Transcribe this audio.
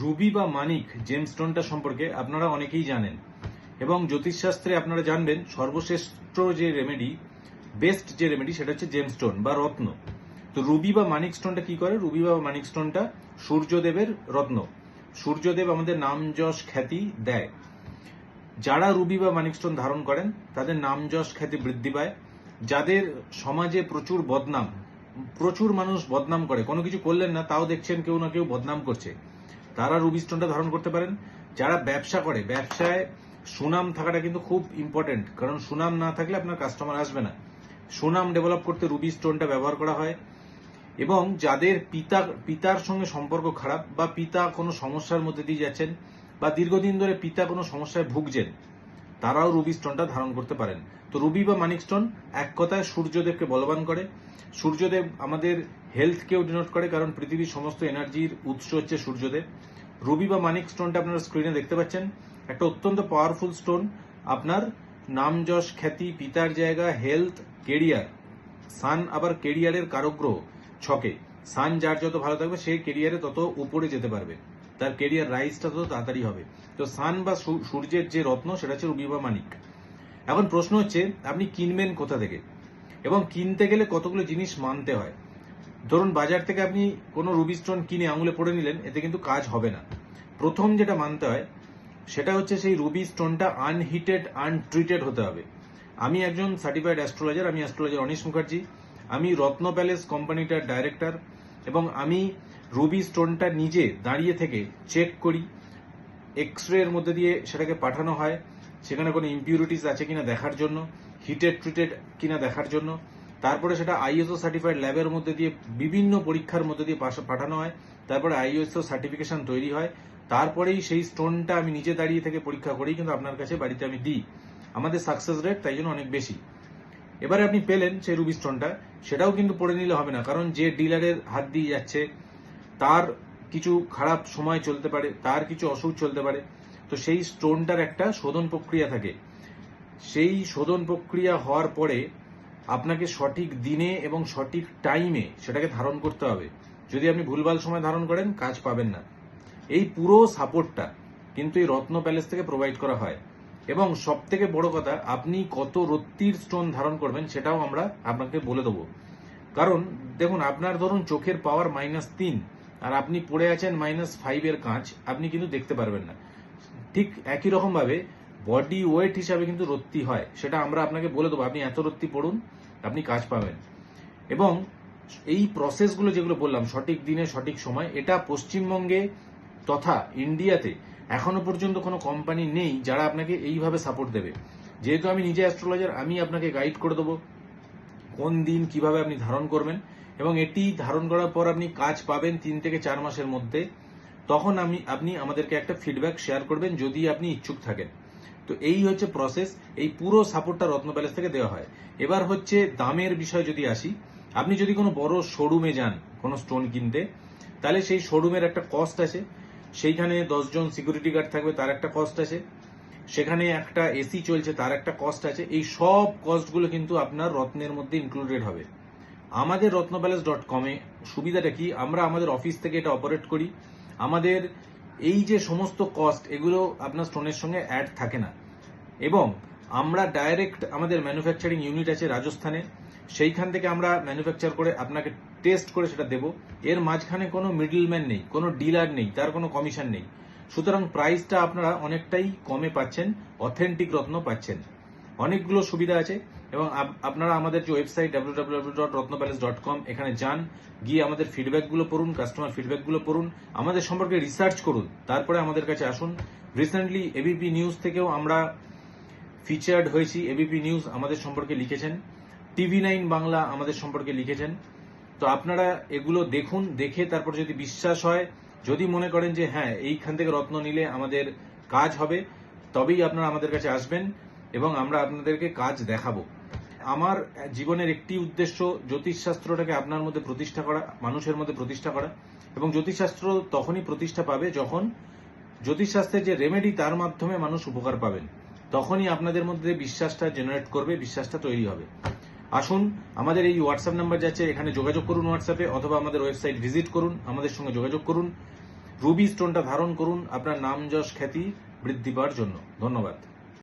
Ruby বা মানিক জেমস্টোনটা সম্পর্কে আপনারা অনেকেই জানেন। এবং জ্যোতিষশাস্ত্রে আপনারা জানবেন সর্বশ্রেষ্ঠ যে রেমেডি বেস্ট যে রেমেডি সেটা হচ্ছে জেমস্টোন বা রত্ন। তো রুবি বা মানিক স্টোনটা কি করে? রুবি বা মানিক স্টোনটা সূর্যদেবের রত্ন। সূর্যদেব আমাদের নাম যশ খ্যাতি দেয়। যারা রুবি বা মানিক স্টোন ধারণ করেন, তাদের নাম যশ খ্যাতি বৃদ্ধি পায়। যাদের সমাজে প্রচুর বদনাম, প্রচুর মানুষ বদনাম করে, কোনো কিছু করলেন না, তাও দেখছেন কেউ না কেউ বদনাম করছে। তারা রুবি স্টোনটা ধারণ করতে পারেন। যারা ব্যবসা করে, ব্যবসায় সুনাম থাকাটা কিন্তু খুব ইম্পর্টেন্ট কারণ সুনাম না থাকলে আপনার কাস্টমার আসবে না। সুনাম ডেভেলপ করতে রুবি স্টোনটা ব্যবহার করা হয় এবং যাদের পিতা, পিতার সঙ্গে সম্পর্ক খারাপ বা পিতা কোনো সমস্যার মধ্যে দিয়ে যাচ্ছেন বা দীর্ঘদিন ধরে পিতা কোনো সমস্যায় ভুগছেন তারাও রুবি স্টোনটা ধারণ করতে পারেন। তো রুবি বা মানিক স্টোন এক কথায় সূর্যদেবকে বলবান করে। সূর্যদেব আমাদের হেলথকেও ডিনোট করে, কারণ পৃথিবীর সমস্ত এনার্জির উৎস হচ্ছে সূর্যদেব। রুবি বা মানিক স্টোনটা আপনারা স্ক্রিনে দেখতে পাচ্ছেন। একটা অত্যন্ত পাওয়ারফুল স্টোন আপনার নাম যশ খ্যাতি, পিতার জায়গা হেলথ কেরিয়ার সান আবার কেরিয়ারের কারগ্রহ ছকে। সান যার যত ভালো থাকবে, সে কেরিয়ারে তত উপরে যেতে পারবে। তার কেরিয়ার রাইজটা তত তাড়াতাড়ি হবে। তো সান বা সূর্যের যে রত্ন, সেটা হচ্ছে রুবি বা মানিক। এখন প্রশ্ন হচ্ছে, আপনি কিনবেন কোথা থেকে? এবং কিনতে গেলে কতগুলো জিনিস মানতে হয়? ধরুন, বাজার থেকে আপনি কোনো রুবি স্টোন কিনে আঙুলে পড়ে নিলেন, এতে কিন্তু কাজ হবে না। প্রথম যেটা মানতে হয়, সেটা হচ্ছে সেই রুবি স্টোনটা আনহিটেড আনট্রিটেড হতে হবে। আমি একজন সার্টিফাইড অ্যাস্ট্রোলজার আমি অ্যাস্ট্রোলজার অনিশ মুখার্জি। আমি রত্ন প্যালেস কোম্পানিটার ডাইরেক্টর এবং আমি রুবি স্টোনটা নিজে দাঁড়িয়ে থেকে চেক করি এক্স রে এর মধ্যে দিয়ে সেটাকে পাঠানো হয়, সেখানে কোনো ইম্পিউরিটিস আছে কিনা দেখার জন্য হিটেড ট্রিটেড কিনা দেখার জন্য। তারপরে সেটা আইএসও সার্টিফাইড ল্যাবের মধ্যে দিয়ে বিভিন্ন পরীক্ষার মধ্যে দিয়ে পাঠানো হয়, তারপরে আইএসও সার্টিফিকেশন তৈরি হয়। তারপরেই সেই স্টোনটা আমি নিজে দাঁড়িয়ে থেকে পরীক্ষা করি, কিন্তু আপনার কাছে বাড়িতে আমি দিই। আমাদের সাকসেস রেট তাই জন্য অনেক বেশি। এবারে আপনি পেলেন সেই রুবি স্টোনটা সেটাও কিন্তু পড়ে নিলে হবে না, কারণ যে ডিলারের হাত দিয়ে যাচ্ছে, তার কিছু খারাপ সময় চলতে পারে, তার কিছু অসুখ চলতে পারে, তো সেই স্টোনটার একটা শোধন প্রক্রিয়া থাকে। সেই শোধন প্রক্রিয়া হওয়ার পরে আপনাকে সঠিক দিনে এবং সঠিক টাইমে সেটাকে ধারণ করতে হবে। যদি আপনি ভুলভাল সময় ধারণ করেন, কাজ পাবেন না। এই পুরো সাপোর্টটা কিন্তু এই রত্ন প্যালেস থেকে প্রোভাইড করা হয়। এবং সব থেকে বড় কথা, আপনি কত রত্তির স্টোন ধারণ করবেন সেটাও আমরা আপনাকে বলে দেবো। কারণ, দেখুন, আপনার ধরুন চোখের পাওয়ার মাইনাস তিন, আর আপনি পড়ে আছেন মাইনাস ফাইভের কাঁচ, আপনি কিন্তু দেখতে পারবেন না। ঠিক একই রকম ভাবে বডি ওয়েট হিসাবে কিন্তু রত্তি হয়, সেটা আমরা আপনাকে বলে দেবো। আপনি এত রত্তি পড়ুন, আপনি কাজ পাবেন। এবং এই প্রসেসগুলো যেগুলো বললাম, সঠিক দিনে, সঠিক সময়, এটা পশ্চিমবঙ্গে তথা ইন্ডিয়াতে এখনও পর্যন্ত কোনো কোম্পানি নেই যারা আপনাকে এইভাবে সাপোর্ট দেবে। যেহেতু আমি নিজে অ্যাস্ট্রোলজার আমি আপনাকে গাইড করে দেবো কোন দিন কীভাবে আপনি ধারণ করবেন এবং এটি ধারণ করার পর আপনি কাজ পাবেন তিন থেকে চার মাসের মধ্যে, তখন আমি, আপনি আমাদেরকে একটা ফিডব্যাক শেয়ার করবেন যদি আপনি ইচ্ছুক থাকেন। তো এই হচ্ছে প্রসেস এই পুরো সাপোর্টটা রত্ন প্যালেস থেকে দেওয়া হয়। এবার হচ্ছে দামের বিষয় যদি আসি, আপনি যদি কোনো বড় শোরুমে যান, কোনো স্টোন কিনতে, তাহলে সেই শোরুমের একটা কস্ট আছে। সেইখানে দশজন সিকিউরিটি গার্ড থাকবে, তার একটা কস্ট আছে। সেখানে একটা এসি চলছে, তার একটা কস্ট আছে। এই সব কস্টগুলো কিন্তু আপনার রত্নের মধ্যে ইনক্লুডেড হবে। আমাদের রত্ন প্যালেস ডট কমে সুবিধাটা কি? আমরা আমাদের অফিস থেকে এটা অপারেট করি। আমাদের এই যে সমস্ত কস্ট এগুলো আপনার স্টোনের সঙ্গে অ্যাড থাকে না। এবং আমরা ডাইরেক্ট আমাদের ম্যানুফ্যাকচারিং ইউনিট আছে রাজস্থানে। সেইখান থেকে আমরা ম্যানুফ্যাকচার করে আপনাকে টেস্ট করে সেটা দেব। এর মাঝখানে কোনো মিডলম্যান নেই, কোনো ডিলার নেই, তার কোনো কমিশন নেই। সুতরাং প্রাইসটা আপনারা অনেকটাই কমে পাচ্ছেন অথেন্টিক রত্ন পাচ্ছেন। অনেকগুলো সুবিধা আছে এবং আপ- আপনারা আমাদের যে ওয়েবসাইট কম এখানে যান, গিয়ে আমাদের ফিডব্যাকগুলো পড়ুন কাস্টমার ফিডব্যাকগুলো পড়ুন, আমাদের সম্পর্কে রিসার্চ করুন, তারপরে আমাদের কাছে আসুন। রিসেন্টলি এবিপি নিউজ থেকেও আমরা ফিচার্ড হয়েছি। এবিপি নিউজ আমাদের সম্পর্কে লিখেছেন। টিভি নাইন বাংলা আমাদের সম্পর্কে লিখেছেন। তো আপনারা এগুলো দেখুন, দেখে তারপর যদি বিশ্বাস হয়, যদি মনে করেন যে হ্যাঁ এইখান থেকে রত্ন নিলে আমাদের কাজ হবে, তবেই আপনারা আমাদের কাছে আসবেন এবং আমরা আপনাদেরকে কাজ দেখাবো। আমার জীবনের একটি উদ্দেশ্য জ্যোতিষশাস্ত্রটাকে আপনার মধ্যে প্রতিষ্ঠা করা, মানুষের মধ্যে প্রতিষ্ঠা করা এবং জ্যোতিষশাস্ত্র তখনই প্রতিষ্ঠা পাবে যখন জ্যোতিষশাস্ত্রের যে রেমেডি তার মাধ্যমে মানুষ উপকার পাবেন। তখনই আপনাদের মধ্যে বিশ্বাসটা জেনারেট করবে, বিশ্বাসটা তৈরি হবে। আসুন, আমাদের এই হোয়াটসঅ্যাপ নাম্বার যাচ্ছে, এখানে যোগাযোগ করুন হোয়াটসঅ্যাপে অথবা আমাদের ওয়েবসাইট ভিজিট করুন, আমাদের সঙ্গে যোগাযোগ করুন। রুবি স্টোনটা ধারণ করুন, আপনার নাম, যশ, খ্যাতি বৃদ্ধি পাওয়ার জন্য। ধন্যবাদ।